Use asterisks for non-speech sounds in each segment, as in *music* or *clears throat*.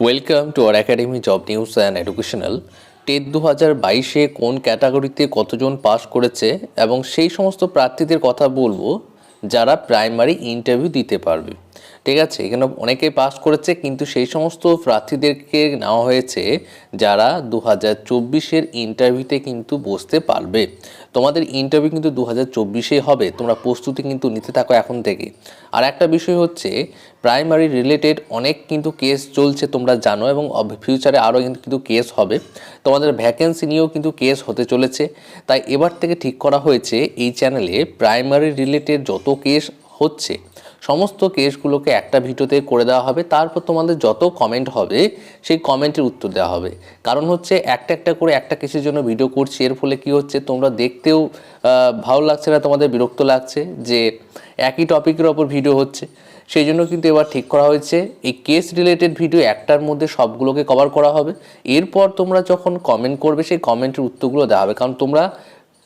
Welcome to our academy job news and educational TET দু হাজার বাইশে কোন ক্যাটাগরিতে কতজন পাস করেছে এবং সেই সমস্ত প্রার্থীদের কথা বলব যারা প্রাইমারি ইন্টারভিউ দিতে পারবে। ঠিক আছে এখানে অনেকেই পাস করেছে, কিন্তু সেই সমস্ত প্রার্থীদেরকে নেওয়া হয়েছে যারা দু হাজার চব্বিশের ইন্টারভিউতে কিন্তু বসতে পারবে। তোমাদের ইন্টারভিউ কিন্তু দু হাজার চব্বিশে হবে, তোমরা প্রস্তুতি কিন্তু নিতে থাকো এখন থেকে। আর একটা বিষয় হচ্ছে প্রাইমারি রিলেটেড অনেক কিন্তু কেস চলছে, তোমরা জানো, এবং ফিউচারে আরও কিন্তু কেস হবে। তোমাদের ভ্যাকেন্সি নিয়েও কিন্তু কেস হতে চলেছে। তাই এবার থেকে ঠিক করা হয়েছে, এই চ্যানেলে প্রাইমারি রিলেটেড যত কেস হচ্ছে সমস্ত কেসগুলোকে একটা ভিডিওতে করে দেওয়া হবে। তারপর তোমাদের যত কমেন্ট হবে, সেই কমেন্টের উত্তর দেওয়া হবে। কারণ হচ্ছে একটা একটা করে একটা কেসের জন্য ভিডিও করছি। এর ফলে কি হচ্ছে, তোমরা দেখতেও ভালো লাগছে না, তোমাদের বিরক্ত লাগছে যে একই টপিকের ওপর ভিডিও হচ্ছে। সেই জন্য কিন্তু এবার ঠিক করা হয়েছে, এই কেস রিলেটেড ভিডিও একটার মধ্যে সবগুলোকে কভার করা হবে। এরপর তোমরা যখন কমেন্ট করবে, সেই কমেন্টের উত্তরগুলো দেওয়া হবে। কারণ তোমরা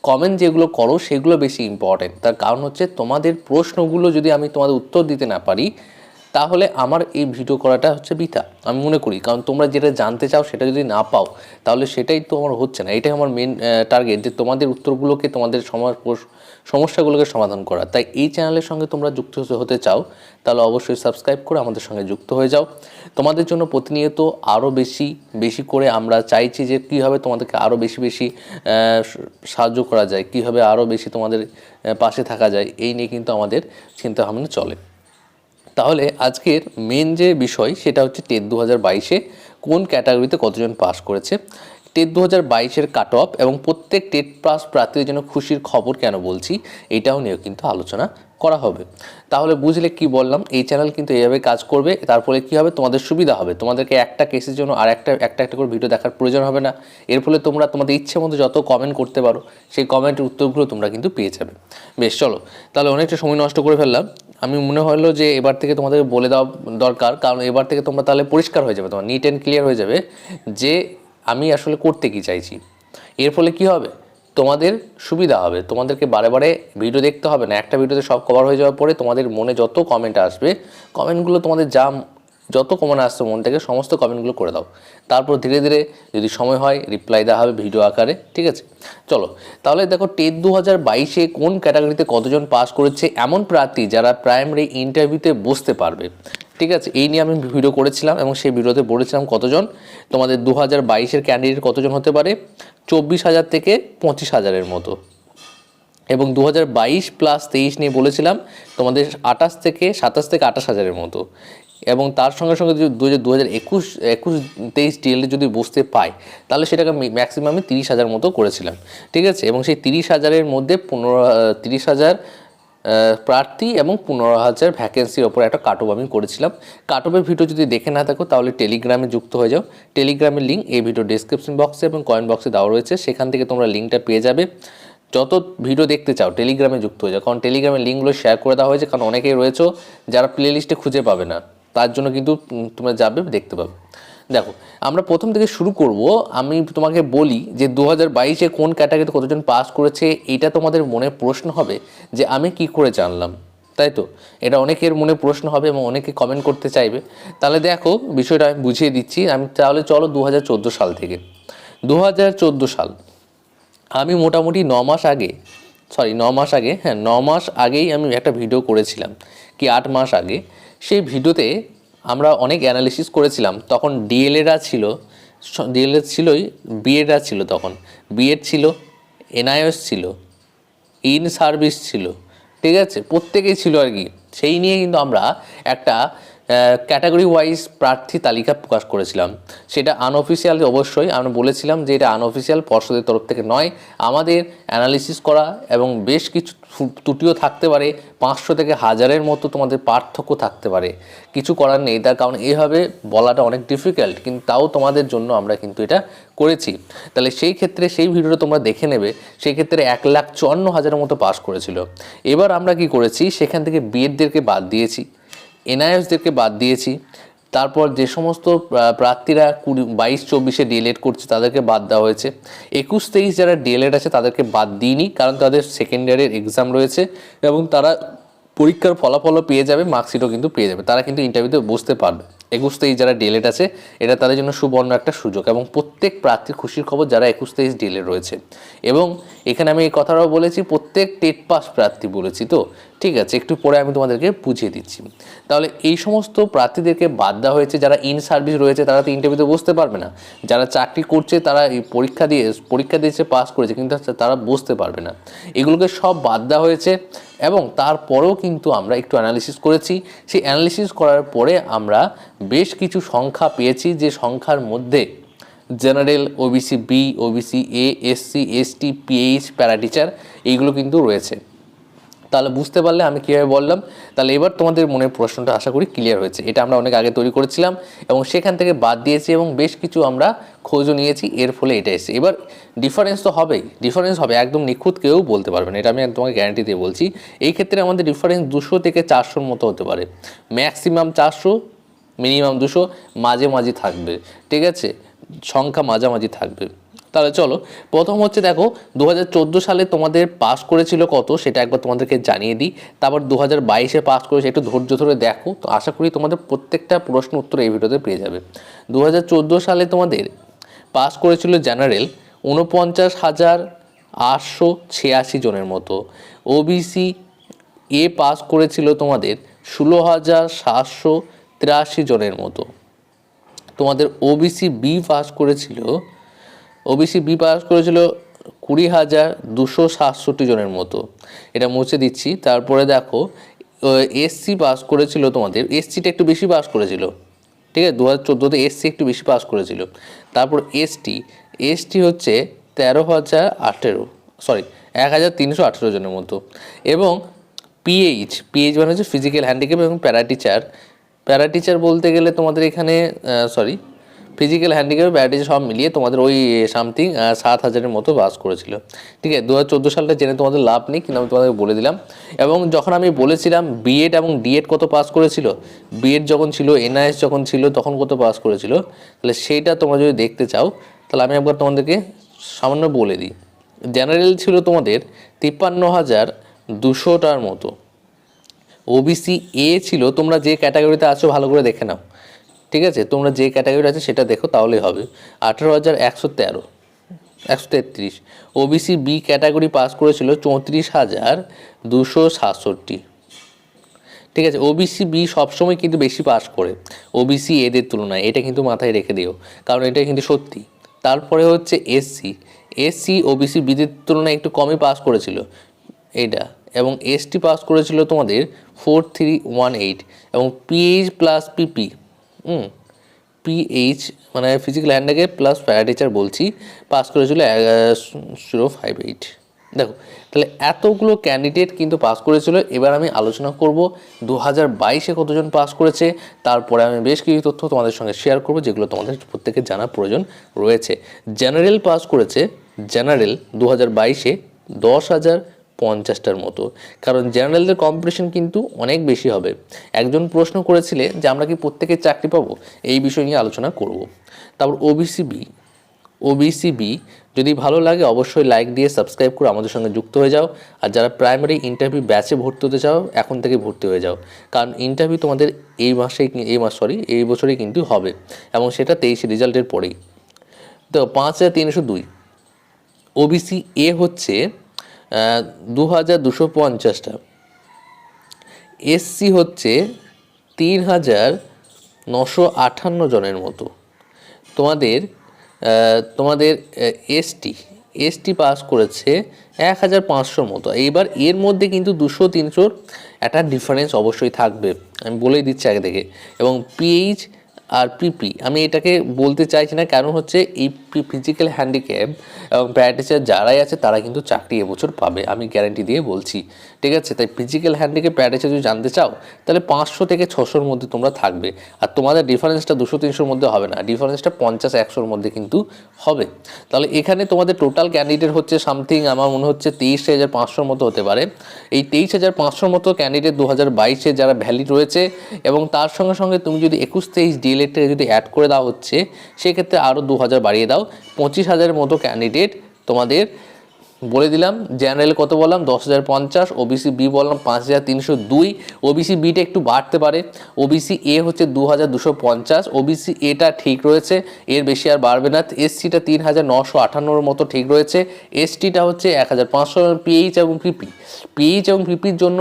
কমেন্ট যেগুলো করো সেগুলো বেশি ইম্পর্টেন্ট তার কারণ হচ্ছে তোমাদের প্রশ্নগুলো যদি আমি তোমাদের উত্তর দিতে না পারি তাহলে আমার এই ভিডিও করাটা হচ্ছে বৃথা। আমি মনে করি, কারণ তোমরা যেটা জানতে চাও সেটা যদি না পাও, তাহলে সেটাই তো আমার হচ্ছে না। এটাই আমার মেন টার্গেট যে তোমাদের উত্তরগুলোকে, তোমাদের সমাজ সমস্যাগুলোকে সমাধান করা। তাই এই চ্যানেলের সঙ্গে তোমরা যুক্ত হতে- চাও, তাহলে অবশ্যই সাবস্ক্রাইব করে আমাদের সঙ্গে যুক্ত হয়ে যাও। তোমাদের জন্য প্রতিনিয়ত আরও বেশি বেশি করে আমরা চাইছি যে কীভাবে তোমাদেরকে আরও বেশি বেশি সাহায্য করা যায়, কীভাবে আরও বেশি তোমাদের পাশে থাকা যায়, এই নিয়ে কিন্তু আমাদের চিন্তা ভাবনা চলে। তাহলে আজকের মেন যে বিষয় সেটা হচ্ছে টেট দু হাজার বাইশে কোন ক্যাটাগরিতে কতজন পাস করেছে? টেট দু হাজার বাইশের কাট অফ এবং প্রত্যেক টেট পাস প্রার্থীদের জন্য খুশির খবর কেন বলছি? এটাও নিয়েও কিন্তু আলোচনা করা হবে। তাহলে বুঝলে কি বললাম, এই চ্যানেল কিন্তু এইভাবে কাজ করবে, তার ফলে কী হবে? তোমাদের সুবিধা হবে। তোমাদেরকে একটা কেসের জন্য আর একটা একটা একটা করে ভিডিও দেখার প্রয়োজন হবে না। এর ফলে তোমরা তোমাদের ইচ্ছে মতো যত কমেন্ট করতে পারো, সেই কমেন্টের উত্তরগুলো তোমরা কিন্তু পেয়ে যাবে। বেশ, চলো। তাহলে অনেকটা সময় নষ্ট করে ফেললাম। আমি মনে হলো যে এবার থেকে তোমাদের বলে দেওয়া দরকার, কারণ এবার থেকে তোমরা তাহলে পরিষ্কার হয়ে যাবে তোমার নিট অ্যান্ড ক্লিয়ার হয়ে যাবে যে আমি আসলে করতে কি চাইছি। এর ফলে কি হবে? তোমাদের সুবিধা হবে। তোমাদেরকে বারে বারে ভিডিও দেখতে হবে না। একটা ভিডিওতে সব কভার হয়ে যাওয়ার পরে তোমাদের মনে যত কমেন্ট আসবে কমেন্টগুলো তোমাদের যা যত কমেন্ট আসছে মন থেকে সমস্ত কমেন্টগুলো করে দাও। তারপর ধীরে ধীরে যদি সময় হয় রিপ্লাই দেওয়া হবে ভিডিও আকারে, ঠিক আছে? চলো, তাহলে দেখো টেট দু হাজার বাইশে কোন ক্যাটাগরিতে কতজন পাস করেছে এমন প্রার্থী যারা প্রাইমারি ইন্টারভিউতে বসতে পারবে? ঠিক আছে, এই নিয়ে আমি ভিডিও করেছিলাম এবং সেই ভিডিওতে বলেছিলাম কতজন, তোমাদের দু হাজার বাইশের ক্যান্ডিডেট কতজন হতে পারে? চব্বিশ হাজার থেকে পঁচিশ হাজারের মতো। এবং দু হাজার বাইশ প্লাস তেইশ নিয়ে বলেছিলাম, তোমাদের আঠাশ থেকে সাতাশ থেকে আঠাশ হাজারের মতো। এবং তার সঙ্গে সঙ্গে যদি দু হাজার দু হাজার একুশ একুশ, তেইশ ডিএলএ যদি বসতে পাই তাহলে সেটাকে ম্যাক্সিমাম তিরিশ হাজার মতো করেছিলাম। ঠিক আছে, এবং সেই তিরিশ হাজারের মধ্যে পনেরো, তিরিশ হাজার প্রার্থী এবং পনেরো হাজার ভ্যাকেন্সির ওপর একটা কাটঅফ আমি করেছিলাম। কাটঅফের ভিডিও যদি দেখে না থাকো, তাহলে টেলিগ্রামে যুক্ত হয়ে যাও। টেলিগ্রামের লিঙ্ক এই ভিডিও ডিসক্রিপশন বক্সে এবং কয়েন বক্সে দেওয়া রয়েছে। সেখান থেকে তোমরা লিঙ্কটা পেয়ে যাবে। যত ভিডিও দেখতে চাও টেলিগ্রামে যুক্ত হয়ে যাও। কারণ টেলিগ্রামের লিঙ্কগুলো শেয়ার করে দেওয়া হয়েছে। কারণ অনেকেই রয়েছে যারা প্লে খুঁজে পাবে না। তার জন্য কিন্তু তোমরা যাবে, দেখতে পাবে। দেখো, আমরা প্রথম থেকে শুরু করব। আমি তোমাকে বলি যে দু হাজার বাইশে কোন ক্যাটাগরিতে কতজন পাস করেছে, এটা তোমাদের মনে প্রশ্ন হবে যে আমি কি করে জানলাম, তাই তো? এটা অনেকের মনে প্রশ্ন হবে এবং অনেকে কমেন্ট করতে চাইবে। তাহলে দেখো, বিষয়টা আমি বুঝিয়ে দিচ্ছি। আমি তাহলে চলো দু সাল থেকে। দু হাজার চোদ্দ সাল, আমি মোটামুটি ন মাস আগে সরি ন মাস আগে হ্যাঁ ন মাস আগেই আমি একটা ভিডিও করেছিলাম, কি আট মাস আগে। সেই ভিডিওতে আমরা অনেক অ্যানালিসিস করেছিলাম, তখন ডিএলএরা ছিল ডিএলএ ছিলই বিএডরা ছিল তখন। বিএড ছিল এনআইএস ছিল ইন সার্ভিস ছিল, ঠিক আছে? প্রত্যেকেই ছিল আর কি। সেই নিয়ে কিন্তু আমরা একটা ক্যাটাগরি ওয়াইজ প্রার্থী তালিকা প্রকাশ করেছিলাম। সেটা আনঅফিসিয়াল অবশ্যই। আমরা বলেছিলাম যে এটা আনঅফিসিয়াল পর্ষদের তরফ থেকে নয়। আমাদের অ্যানালিসিস করা এবং বেশ কিছু ত্রুটিও থাকতে পারে। পাঁচশো থেকে হাজারের মতো তোমাদের পার্থক্য থাকতে পারে। কিছু করার নেই। তার কারণ এভাবে বলাটা অনেক ডিফিকাল্ট কিন্তু তাও তোমাদের জন্য আমরা কিন্তু এটা করেছি। তাহলে সেই ক্ষেত্রে সেই ভিডিওটা তোমরা দেখে নেবে। সেই ক্ষেত্রে এক লাখ চুয়ান্ন হাজারের মতো পাস করেছিল। এবার আমরা কি করেছি? সেখান থেকে বিএডদেরকে বাদ দিয়েছি। এনআইএসদেরকে বাদ দিয়েছি। তারপর যে সমস্ত প্রার্থীরা কুড়ি, বাইশ, চব্বিশে ডিএলএড করছে, তাদেরকে বাদ দেওয়া হয়েছে। একুশ, তেইশ যারা ডিএলএড আছে, তাদেরকে বাদ দিইনি, কারণ তাদের সেকেন্ড ইয়ারের এক্সাম রয়েছে এবং তারা পরীক্ষার ফলাফলও পেয়ে যাবে মার্কশিটও কিন্তু পেয়ে যাবে। তারা কিন্তু ইন্টারভিউতে বসতে পারবে। একুশ, তেইশ যারা ডিএলএড আছে, এটা তাদের জন্য সুবর্ণ একটা সুযোগ এবং প্রত্যেক প্রার্থীর খুশির খবর যারা একুশ, তেইশ ডিএলএড রয়েছে। এবং এখানে আমি এই কথাটাও বলেছি, প্রত্যেক টেট পাস প্রার্থী বলেছি তো। ঠিক আছে, একটু পরে আমি তোমাদেরকে বুঝিয়ে দিচ্ছি। তাহলে এই সমস্ত প্রার্থীদেরকে বাদ দেওয়া হয়েছে, যারা ইন সার্ভিস রয়েছে, তারা তো ইন্টারভিউতে বসতে পারবে না। যারা চাকরি করছে, তারা এই পরীক্ষা দিয়ে, পরীক্ষা দিয়েছে পাস করেছে, কিন্তু তারা বসতে পারবে না। এগুলোকে সব বাদ দেওয়া হয়েছে এবং তারপরেও কিন্তু আমরা একটু অ্যানালিসিস করেছি। সেই অ্যানালিসিস করার পরে আমরা বেশ কিছু সংখ্যা পেয়েছি, যে সংখ্যার মধ্যে general OBC B OBC A SC ST PH para teacher এইগুলো কিন্তু রয়েছে। তাহলে বুঝতে পারলে আমি কীভাবে বললাম? তাহলে এবার তোমাদের মনের প্রশ্নটা আশা করি ক্লিয়ার হয়েছে। এটা আমরা অনেক আগে তৈরি করেছিলাম এবং সেখান থেকে বাদ দিয়েছি এবং বেশ কিছু আমরা খোঁজও নিয়েছি, এর ফলে এটা এসেছে। এবার ডিফারেন্স তো হবেই। ডিফারেন্স হবে, একদম নিখুঁত কেউ বলতে পারবে না। এটা আমি তোমাকে গ্যারান্টি দিয়ে বলছি। এই ক্ষেত্রে আমাদের ডিফারেন্স দুশো থেকে চারশোর মতো হতে পারে। ম্যাক্সিমাম চারশো মিনিমাম দুশো, মাঝে মাঝে থাকবে। ঠিক আছে? সংখ্যা মাঝামাঝি থাকবে। তাহলে চলো, প্রথম হচ্ছে দেখো দু হাজার চোদ্দ সালে তোমাদের পাস করেছিল কত? সেটা একবার তোমাদেরকে জানিয়ে দিই। তারপর দু হাজার বাইশে পাস করেছে, একটু ধৈর্য ধরে দেখো। তো আশা করি তোমাদের প্রত্যেকটা প্রশ্ন উত্তর এই ভিডিওতে পেয়ে যাবে। দু হাজার চোদ্দ সালে তোমাদের পাস করেছিল জেনারেল উনপঞ্চাশ হাজার আটশো ছিয়াশি জনের মতো। ওবিসি এ পাস করেছিল তোমাদের ষোলো হাজার সাতশো তিরাশি জনের মতো। তোমাদের ওবিসি বি পাস করেছিল ওবিসি বি পাস করেছিল কুড়ি হাজার দুশো সাতষট্টি জনের মতো। এটা মুছে দিচ্ছি। তারপরে দেখো এসসি পাস করেছিল তোমাদের। এসসিটা একটু বেশি পাস করেছিল। ঠিক আছে? দু হাজার চোদ্দোতে এসসি একটু বেশি পাস করেছিল। তারপর এসটি এসটি হচ্ছে তেরো হাজার আঠেরো। সরি এক হাজার তিনশো আঠেরো জনের মতো। এবং পিএইচ পিএইচ মানে হচ্ছে ফিজিক্যাল হ্যান্ডিক্যাপ এবং প্যারা টিচার প্যারা টিচার বলতে গেলে তোমাদের এখানে সরি ফিজিক্যাল হ্যান্ডিক্যাপ ব্যাটারি সব মিলিয়ে তোমাদের ওই সামথিং সাত হাজারের মতো পাস করেছিল। ঠিক আছে? দু হাজার চোদ্দ সালটা জেনে তোমাদের লাভ নেই, কিন্তু আমি তোমাদের বলে দিলাম। এবং যখন আমি বলেছিলাম বিএড এবং ডিএড কত পাস করেছিল বিএড যখন ছিল এনআইএস যখন ছিল, তখন কত পাস করেছিল, তাহলে সেইটা তোমরা যদি দেখতে চাও, তাহলে আমি একবার তোমাদেরকে সামান্য বলে দিই। জেনারেল ছিল তোমাদের তিপ্পান্ন হাজার দুশোটার মতো। ওবিসি এ ছিল, তোমরা যে ক্যাটাগরিতে আছো, ভালো করে দেখে নাও। ঠিক আছে? তোমরা যে ক্যাটাগরি আছে সেটা দেখো, তাহলেই হবে। আঠেরো হাজার একশো তেরো, একশো তেত্রিশ। ওবিসি বি ক্যাটাগরি পাস করেছিল চৌত্রিশ হাজার দুশো সাতষট্টি। ঠিক আছে? ওবিসি বি সবসময় কিন্তু বেশি পাস করে। ওবিসি এদের তুলনায়। এটা কিন্তু মাথায় রেখে দিও। কারণ এটা কিন্তু সত্যি। তারপরে হচ্ছে এসসি এসসি ওবিসি বিদের তুলনায় একটু কমই পাস করেছিল। এটা এবং এসটি পাস করেছিল তোমাদের ফোর থ্রি ওয়ান এইট এবং পিএইচ প্লাস পিপি হুম পিএইচ মানে ফিজিক্যাল হ্যান্ডাকে প্লাস প্যারাটিচার বলছি পাস করেছিল জিরো ফাইভ এইট দেখো, তাহলে এতগুলো ক্যান্ডিডেট কিন্তু পাস করেছিল, এবার আমি আলোচনা করব দু হাজার বাইশে কতজন পাস করেছে, তারপরে আমি বেশ কিছু তথ্য তোমাদের সঙ্গে শেয়ার করব, যেগুলো তোমাদের প্রত্যেকের জানার প্রয়োজন রয়েছে। জেনারেল পাস করেছে জেনারেল দু হাজার বাইশে দশ হাজার পঞ্চাশটার মতো। কারণ জেনারেলদের কম্পিটিশন কিন্তু অনেক বেশি হবে। একজন প্রশ্ন করেছিলে যে আমরা কি প্রত্যেকে চাকরি পাবো? এই বিষয় নিয়ে আলোচনা করব। তারপর ওবিসি বি ওবিসি বি যদি ভালো লাগে অবশ্যই লাইক দিয়ে সাবস্ক্রাইব করে আমাদের সঙ্গে যুক্ত হয়ে যাও। আর যারা প্রাইমারি ইন্টারভিউ ব্যাচে ভর্তি হতে চাও, এখন থেকে ভর্তি হয়ে যাও। কারণ ইন্টারভিউ তোমাদের এই মাসেই এই মাস সরি এই বছরেই কিন্তু হবে। এবং সেটা তেইশে রেজাল্টের পরেই। তো পাঁচ হাজার তিনশো দুই। ওবিসি এ হচ্ছে দু হাজার দুশো পঞ্চাশটা। এসসি হচ্ছে তিন হাজার নশো আটান্ন জনের মতো। তোমাদের তোমাদের এসটি এসটি পাস করেছে এক হাজার পাঁচশোর মতো। এইবার এর মধ্যে কিন্তু দুশো তিনশোর একটা ডিফারেন্স অবশ্যই থাকবে। আমি বলেই দিচ্ছি আগে থেকে। এবং পিএইচ আর পিপি, আমি এটাকে বলতে চাইছি না, কারণ হচ্ছে এই ফিজিক্যাল হ্যান্ডিক্যাপ এবং প্র্যাকটিসার যারাই আছে, তারা কিন্তু চাকরি এবছর পাবে, আমি গ্যারান্টি দিয়ে বলছি। ঠিক আছে? তাই ফিজিক্যাল হ্যান্ডিক্যাপ প্র্যাকটিসার যদি জানতে চাও, তাহলে পাঁচশো থেকে ছশোর মধ্যে তোমরা থাকবে। আর তোমাদের ডিফারেন্সটা দুশো, তিনশোর মধ্যে হবে না ডিফারেন্সটা পঞ্চাশ, একশোর মধ্যে কিন্তু হবে। তাহলে এখানে তোমাদের টোটাল ক্যান্ডিডেট হচ্ছে সামথিং আমার মনে হচ্ছে তেইশ হাজার পাঁচশোর মতো হতে পারে। এই তেইশ হাজার পাঁচশোর মতো ক্যান্ডিডেট দু হাজার বাইশে যারা ভ্যালিড রয়েছে, এবং তার সঙ্গে সঙ্গে তুমি যদি একুশ, তেইশ ডিএলএডটা যদি অ্যাড করে দেওয়া হচ্ছে, সেক্ষেত্রে আরও দু হাজার বাড়িয়ে দাও। পঁচিশ হাজারের মতো ক্যান্ডিডেট তোমাদের বলে দিলাম জেনারেল কত বললাম? দশ হাজার পঞ্চাশ ওবিসি বি বললাম পাঁচ হাজার তিনশো দুই। ওবিসি বিটা একটু বাড়তে পারে। ওবিসি এ হচ্ছে দু হাজার দুশো পঞ্চাশ। ওবিসি এটা ঠিক রয়েছে, এর বেশি আর বাড়বে না। এসসিটা তিন হাজার নশো আটান্নর মতো ঠিক রয়েছে। এসটিটা হচ্ছে এক হাজার পাঁচশো পিএইচ এবং পিপি পিএইচ এবং পিপির জন্য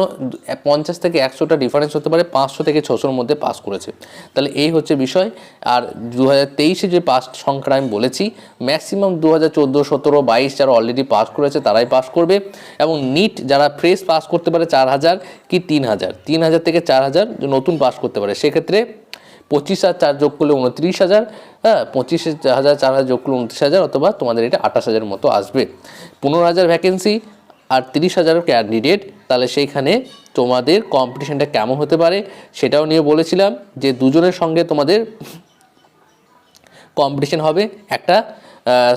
পঞ্চাশ থেকে একশোটা ডিফারেন্স হতে পারে, পাঁচশো থেকে ছশোর মধ্যে পাস করেছে। তাহলে এই হচ্ছে বিষয়। আর দু হাজার তেইশে যে পাস সংখ্যাটা আমি বলেছি ম্যাক্সিমাম দু হাজার চোদ্দ সতেরো বাইশ যারা অলরেডি পাস করেছে তারাই পাস করবে। এবং নিট যারা ফ্রেশ পাস করতে পারে চার হাজার কি তিন হাজার? তিন হাজার থেকে চার হাজার নতুন পাস করতে পারে। সেক্ষেত্রে পঁচিশ হাজার চার যোগ করলে উনত্রিশ হাজার হ্যাঁ পঁচিশ হাজার চার হাজার যোগ করলে উনত্রিশ হাজার অথবা তোমাদের এটা আঠাশ হাজার মতো আসবে। পনেরো হাজার ভ্যাকেন্সি আর তিরিশ হাজার ক্যান্ডিডেট তাহলে সেইখানে তোমাদের কম্পিটিশানটা কেমন হতে পারে সেটাও নিয়ে বলেছিলাম যে দুজনের সঙ্গে তোমাদের কম্পিটিশন হবে। একটা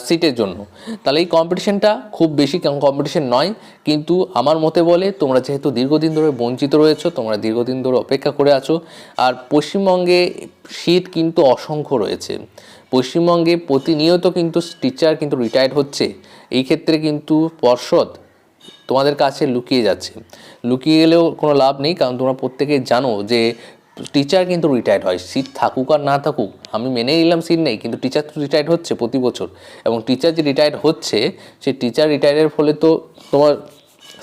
সিটের জন্য। তাহলে এই কম্পিটিশনটা খুব বেশি কম্পিটিশন নয়, কিন্তু আমার মতে বলে তোমরা যেহেতু দীর্ঘদিন ধরে বঞ্চিত রয়েছো, তোমরা দীর্ঘদিন ধরে অপেক্ষা করে আছো, আর পশ্চিমবঙ্গে সিট কিন্তু অসংখ্য রয়েছে। পশ্চিমবঙ্গে প্রতিনিয়ত কিন্তু টিচার কিন্তু রিটায়ার্ড হচ্ছে। এই ক্ষেত্রে কিন্তু পর্ষদ তোমাদের কাছে লুকিয়ে যাচ্ছে। লুকিয়ে গেলেও কোনো লাভ নেই, কারণ তোমরা প্রত্যেকেই জানো যে টিচার কিন্তু রিটায়ার্ড হয়। সিট থাকুক আর না থাকুক, আমি মেনে নিলাম সিট নেই, কিন্তু টিচার তো রিটায়ার্ড হচ্ছে প্রতি বছর। এবং টিচার যে রিটায়ার্ড হচ্ছে সেই টিচার রিটায়ারের ফলে তো তোমার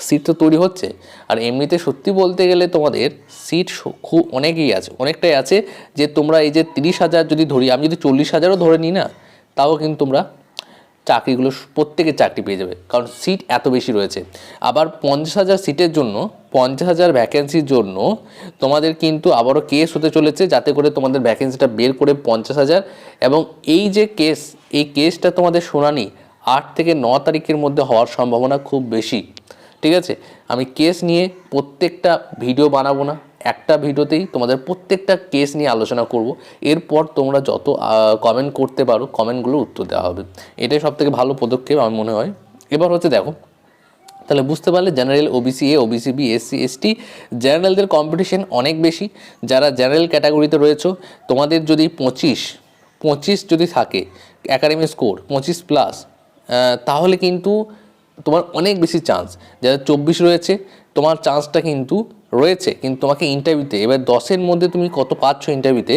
সিট তো তৈরি হচ্ছে। আর এমনিতে সত্যি বলতে গেলে তোমাদের সিট খুব অনেকই আছে, অনেকটাই আছে যে তোমরা এই যে তিরিশ হাজার যদি ধরি, আমি যদি চল্লিশ হাজারও ধরে নিই না, তাও কিন্তু তোমরা চাকরিগুলো প্রত্যেকে চাকরি পেয়ে যাবে। কারণ সিট এত বেশি রয়েছে। আবার পঞ্চাশ হাজার সিটের জন্য, পঞ্চাশ হাজার ভ্যাকেন্সির জন্য তোমাদের কিন্তু আবারও কেস হতে চলেছে, যাতে করে তোমাদের ভ্যাকেন্সিটা বের করে পঞ্চাশ হাজার এবং এই যে কেস এই কেসটা তোমাদের শুনানি আট থেকে ন তারিখের মধ্যে হওয়ার সম্ভাবনা খুব বেশি। ঠিক আছে? আমি কেস নিয়ে প্রত্যেকটা ভিডিও বানাবো না। একটা ভিডিওতেই তোমাদের প্রত্যেকটা কেস নিয়ে আলোচনা করব। এরপর তোমরা যত কমেন্ট করতে পারো কমেন্টগুলো উত্তর দেওয়া হবে। এটাই সব থেকে ভালো পদক্ষেপ আমার মনে হয়। এবার হচ্ছে দেখো, তাহলে বুঝতে পারলে general OBC A OBC B SC ST জেনারেলদের competition অনেক বেশি। যারা জেনারেল ক্যাটাগরিতে রয়েছে, তোমাদের যদি পঁচিশ পঁচিশ যদি থাকে অ্যাকাডেমি স্কোর পঁচিশ প্লাস তাহলে কিন্তু তোমার অনেক বেশি চান্স যারা চব্বিশ রয়েছে, তোমার চান্সটা কিন্তু রয়েছে, কিন্তু তোমাকে ইন্টারভিউতে এবার দশের মধ্যে তুমি কত পাচ্ছ ইন্টারভিউতে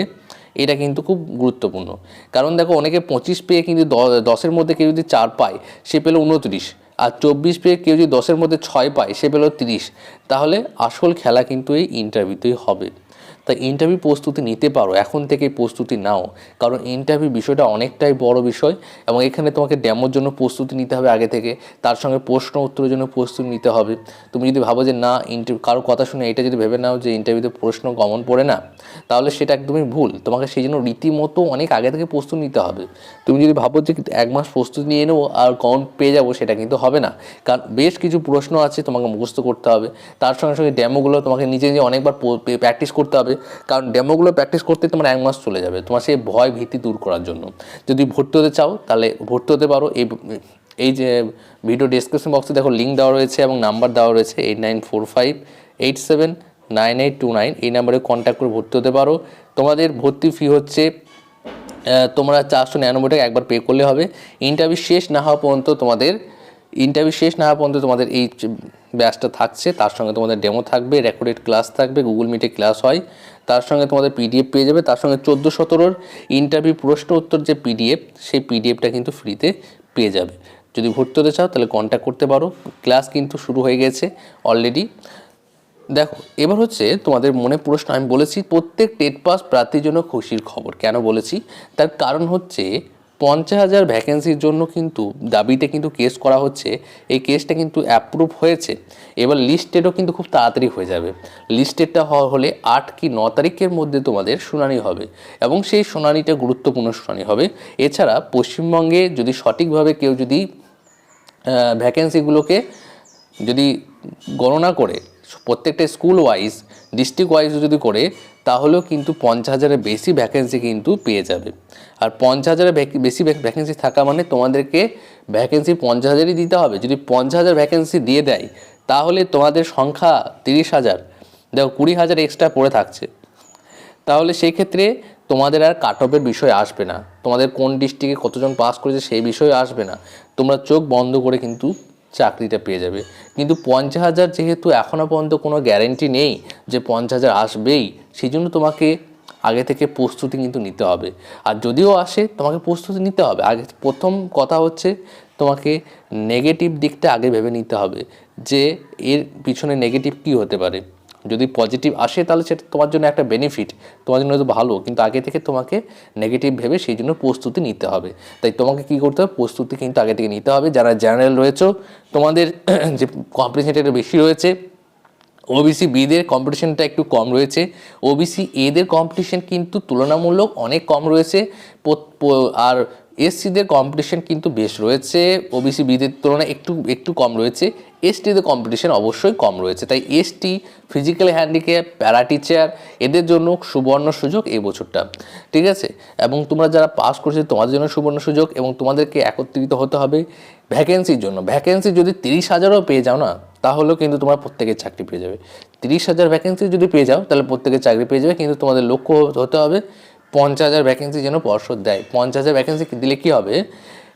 এটা কিন্তু খুব গুরুত্বপূর্ণ। কারণ দেখো, অনেকে পঁচিশ পেয়ে কিন্তু দশের মধ্যে কেউ যদি চার পায়, সে পেল উনত্রিশ। আর চব্বিশ পেয়ে কেউ যদি দশের মধ্যে ছয় পায়, সে পেল তিরিশ। তাহলে আসল খেলা কিন্তু এই ইন্টারভিউতেই হবে। তাই ইন্টারভিউ প্রস্তুতি নিতে পারো, এখন থেকে প্রস্তুতি নাও। কারণ ইন্টারভিউ বিষয়টা অনেকটাই বড় বিষয় এবং এখানে তোমাকে ডেমোর জন্য প্রস্তুতি নিতে হবে আগে থেকে, তার সঙ্গে প্রশ্ন উত্তরের জন্য প্রস্তুতি নিতে হবে। তুমি যদি ভাবো যে না ইন্টারভিউ কারও কথা শুনে এটা যদি ভেবে নাও যে ইন্টারভিউতে প্রশ্ন গমন পড়ে না, তাহলে সেটা একদমই ভুল। তোমাকে সেই জন্য রীতিমতো অনেক আগে থেকে প্রস্তুতি নিতে হবে। তুমি যদি ভাবো যে এক মাস প্রস্তুতি নিয়ে নেব আর গমন পেয়ে যাব, সেটা কিন্তু হবে না। কারণ বেশ কিছু প্রশ্ন আছে তোমাকে মুখস্থ করতে হবে। তার সঙ্গে সঙ্গে ডেমোগুলো তোমাকে নিজে নিজে অনেকবার প্র্যাকটিস করতে হবে। কারণ ডেমোগুলো প্র্যাকটিস করতে তোমার এক মাস চলে যাবে। তোমার সেই ভয় ভীতি দূর করার জন্য। যদি ভর্তি হতে চাও, তাহলে ভর্তি হতে পারো। এই এই যে ভিডিও ডিসক্রিপশন বক্সে দেখো লিঙ্ক দেওয়া রয়েছে এবং নাম্বার দেওয়া রয়েছে eight nine four five eight seven nine eight two nine এই নাম্বারে কন্ট্যাক্ট করে ভর্তি হতে পারো। তোমাদের ভর্তি ফি হচ্ছে তোমরা চারশো নিরানব্বই টাকা একবার পে করলে হবে। ইন্টারভিউ শেষ না হওয়া পর্যন্ত তোমাদের ইন্টারভিউ শেষ না হওয়া পর্যন্ত তোমাদের এই ব্যাচটা থাকছে, তার সঙ্গে তোমাদের ডেমো থাকবে রেকর্ডেড ক্লাস থাকবে গুগল মিটে ক্লাস হয়, তার সঙ্গে তোমাদের পিডিএফ পেয়ে যাবে, তার সঙ্গে চোদ্দ সতেরোর ইন্টারভিউ প্রশ্ন উত্তর যে পিডিএফ সেই পিডিএফটা কিন্তু ফ্রিতে পেয়ে যাবে। যদি ভর্তি হতে চাও তাহলে কন্ট্যাক্ট করতে পারো ক্লাস কিন্তু শুরু হয়ে গেছে অলরেডি দেখো, এবার হচ্ছে তোমাদের মনে প্রশ্ন, আমি বলেছি প্রত্যেক টেট পাস প্রার্থীর জন্য খুশির খবর, কেন বলেছি? তার কারণ হচ্ছে পঞ্চাশ হাজার ভ্যাকেন্সির জন্য কিন্তু দাবিতে কিন্তু কেস করা হচ্ছে। এই কেসটা কিন্তু অ্যাপ্রুভ হয়েছে। এবার লিস্টেডও কিন্তু খুব তাড়াতাড়ি হয়ে যাবে। লিস্টেডটা হওয়া হলে আট কি ন তারিখের মধ্যে তোমাদের শুনানি হবে এবং সেই শুনানিটা গুরুত্বপূর্ণ শুনানি হবে। এছাড়া পশ্চিমবঙ্গে যদি সঠিকভাবে কেউ যদি ভ্যাকেন্সিগুলোকে যদি গণনা করে প্রত্যেকটা স্কুল ওয়াইজ ডিস্ট্রিক্ট ওয়াইজ যদি করে, তাহলেও কিন্তু পঞ্চাশ হাজারের বেশি ভ্যাকেন্সি কিন্তু পেয়ে যাবে। আর পঞ্চাশ হাজারের বেশি ভ্যাকেন্সি থাকা মানে তোমাদেরকে ভ্যাকেন্সি পঞ্চাশ হাজারই দিতে হবে। যদি পঞ্চাশ হাজার ভ্যাকেন্সি দিয়ে দেয়, তাহলে তোমাদের সংখ্যা তিরিশ হাজার। দেখো, কুড়ি হাজার এক্সট্রা পড়ে থাকছে। তাহলে সেই ক্ষেত্রে তোমাদের আর কাট অফের বিষয় আসবে না। তোমাদের কোন ডিস্ট্রিক্টে কতজন পাস করেছে সেই বিষয় আসবে না। তোমরা চোখ বন্ধ করে কিন্তু চাকরিটা পেয়ে যাবে। কিন্তু পঞ্চাশ হাজার যেহেতু এখনও পর্যন্ত কোনো গ্যারেন্টি নেই যে পঞ্চাশ হাজার আসবেই সেই জন্য তোমাকে আগে থেকে প্রস্তুতি কিন্তু নিতে হবে। আর যদিও আসে, তোমাকে প্রস্তুতি নিতে হবে। আগে প্রথম কথা হচ্ছে তোমাকে নেগেটিভ দিকটা আগে ভেবে নিতে হবে যে এর পিছনে নেগেটিভ কি হতে পারে। যদি পজিটিভ আসে, তাহলে সেটা তোমার জন্য একটা বেনিফিট তোমার জন্য হয়তো ভালো, কিন্তু আগে থেকে তোমাকে নেগেটিভ ভেবে সেই জন্য প্রস্তুতি নিতে হবে। তাই তোমাকে কী করতে হবে? প্রস্তুতি কিন্তু আগে থেকে নিতে হবে। যারা জেনারেল রয়েছে, তোমাদের *clears throat* যে কম্পিটিশনটা একটু বেশি রয়েছে ওবিসি বিদের কম্পিটিশনটা একটু কম রয়েছে। ওবিসি এদের কম্পিটিশন কিন্তু তুলনামূলক অনেক কম রয়েছে। আর এসসিদের কম্পিটিশন কিন্তু বেশ রয়েছে। ওবিসি বিদের তুলনায় একটু একটু কম রয়েছে। এসটিদের কম্পিটিশন অবশ্যই কম রয়েছে। তাই ST physical handicap para teacher এদের জন্য সুবর্ণ সুযোগ এই বছরটা। ঠিক আছে? এবং তোমরা যারা পাস করছে, তোমাদের জন্য সুবর্ণ সুযোগ এবং তোমাদেরকে একত্রিত হতে হবে ভ্যাকেন্সির জন্য। ভ্যাকেন্সি যদি তিরিশ হাজারও পেয়ে যাও না, তাহলেও কিন্তু তোমরা প্রত্যেকের চাকরি পেয়ে যাবে। তিরিশ হাজার ভ্যাকেন্সি যদি পেয়ে যাও, তাহলে প্রত্যেকের চাকরি পেয়ে যাবে। কিন্তু তোমাদের লক্ষ্য হতে হবে পঞ্চাশ হাজার ভ্যাকেন্সি যেন পর্ষদ দেয়। পঞ্চাশ হাজার ভ্যাকেন্সি দিলে কী হবে?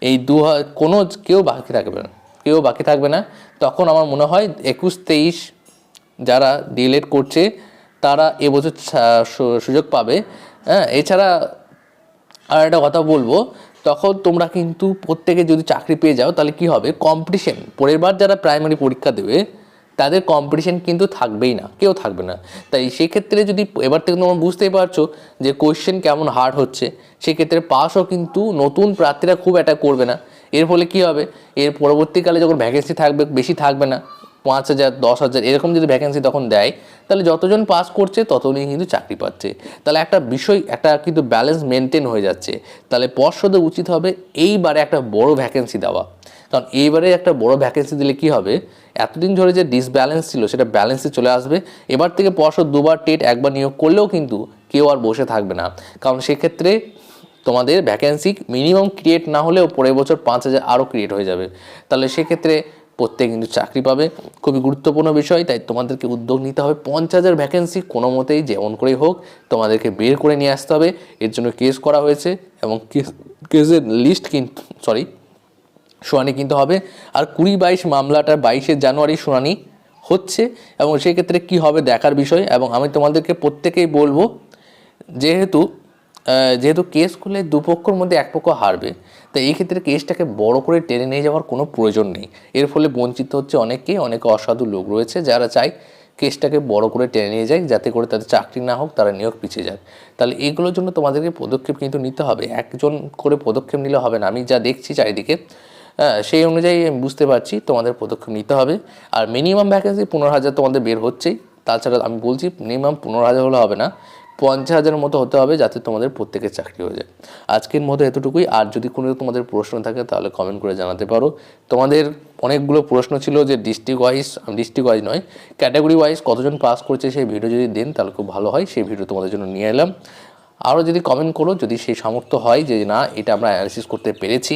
এই দু কোনো কেউ বাকি থাকবে না। কেউ বাকি থাকবে না। তখন আমার মনে হয় একুশ তেইশ যারা ডিএলএড করছে, তারা এবছর সুযোগ পাবে। হ্যাঁ এছাড়া আর একটা কথা বলব, তখন তোমরা কিন্তু প্রত্যেকে যদি চাকরি পেয়ে যাও, তাহলে কি হবে? কম্পিটিশন পরের বার যারা প্রাইমারি পরীক্ষা দেবে তাদের কম্পিটিশন কিন্তু থাকবেই না, কেউ থাকবে না। তাই সেক্ষেত্রে যদি এবার থেকে তোমরা বুঝতেই পারছ যে কোয়েশ্চেন কেমন হার্ড হচ্ছে, সেক্ষেত্রে পাসও কিন্তু নতুন প্রার্থীরা খুব অ্যাটাক করবে না। এর ফলে কি হবে? এর পরবর্তীকালে যখন ভ্যাকেন্সি থাকবে, বেশি থাকবে না, পাঁচ হাজার, দশ হাজার, এরকম যদি ভ্যাকেন্সি তখন দেয়, তাহলে যতজন পাস করছে, ততজনই কিন্তু চাকরি পাচ্ছে। তাহলে একটা বিষয়, একটা কিন্তু ব্যালেন্স মেনটেন হয়ে যাচ্ছে। তাহলে পর্ষদের উচিত হবে এইবারে একটা বড় ভ্যাকেন্সি দেওয়া। কারণ এইবারে একটা বড় ভ্যাকেন্সি দিলে কি হবে? এতদিন ধরে যে ডিসব্যালেন্স ছিল, সেটা ব্যালেন্সে চলে আসবে। এবার থেকে পর্ষদ দুবার টেট একবার নিয়োগ করলেও কিন্তু কেউ আর বসে থাকবে না। কারণ সেক্ষেত্রে তোমাদের ভ্যাকেন্সি মিনিমাম ক্রিয়েট না হলেও পরের বছর পাঁচ হাজার আরও ক্রিয়েট হয়ে যাবে। তাহলে সেক্ষেত্রে প্রত্যেক কিন্তু চাকরি পাবে। খুবই গুরুত্বপূর্ণ বিষয়, তাই তোমাদেরকে উদ্যোগ নিতে হবে। পঞ্চাশ হাজার ভ্যাকেন্সি কোনো মতেই যেমন করেই হোক, তোমাদেরকে বের করে নিয়ে আসতে হবে। এর জন্য কেস করা হয়েছে এবং কেস কেসের লিস্ট কিন্তু সরি শুনানি কিন্তু হবে। আর কুড়ি বাইশ মামলাটা বাইশে জানুয়ারি শুনানি হচ্ছে এবং সেক্ষেত্রে কি হবে দেখার বিষয় এবং আমি তোমাদেরকে প্রত্যেকেই বলব, যেহেতু যেহেতু কেস করলে দুপক্ষর মধ্যে এক পক্ষ হারবে, তাই এই ক্ষেত্রে কেসটাকে বড় করে টেনে নিয়ে যাওয়ার কোনো প্রয়োজন নেই। এর ফলে বঞ্চিত হচ্ছে অনেকেই অনেক অসাধু লোক রয়েছে যারা চায় কেসটাকে বড় করে টেনে নিয়ে যায় যাতে করে তাদের চাকরি না হোক, তারা নিয়োগ পিছিয়ে যায়। তাহলে এগুলোর জন্য তোমাদেরকে পদক্ষেপ কিন্তু নিতে হবে। একজন করে পদক্ষেপ নিলে হবে না। আমি যা দেখছি চারিদিকে হ্যাঁ সেই অনুযায়ী আমি বুঝতে পারছি তোমাদের পদক্ষেপ নিতে হবে। আর মিনিমাম ভ্যাকেন্সি পনেরো হাজার তোমাদের বের হচ্ছেই। তাছাড়া আমি বলছি মিনিমাম পনেরো হাজার হলে হবে না, পঞ্চাশ হাজারের মতো হতে হবে যাতে তোমাদের প্রত্যেকের চাকরি হয়ে যায়। আজকের মতো এতটুকুই। আর যদি কোনো তোমাদের প্রশ্ন থাকে তাহলে কমেন্ট করে জানাতে পারো। তোমাদের অনেকগুলো প্রশ্ন ছিল যে ডিস্ট্রিক্ট ওয়াইজ ডিস্ট্রিক্ট ওয়াইজ নয় ক্যাটাগরি ওয়াইজ কতজন পাস করছে সেই ভিডিও যদি দেন তাহলে খুব ভালো হয়, সেই ভিডিও তোমাদের জন্য নিয়ে এলাম। আরও যদি কমেন্ট করো, যদি সেই সামর্থ্য হয় যে না, এটা আমরা অ্যানালিসিস করতে পেরেছি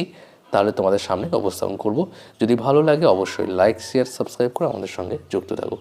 তাহলে তোমাদের সামনে উপস্থাপন করব। যদি ভালো লাগে অবশ্যই লাইক শেয়ার সাবস্ক্রাইব করে আমাদের সঙ্গে যুক্ত থাকো।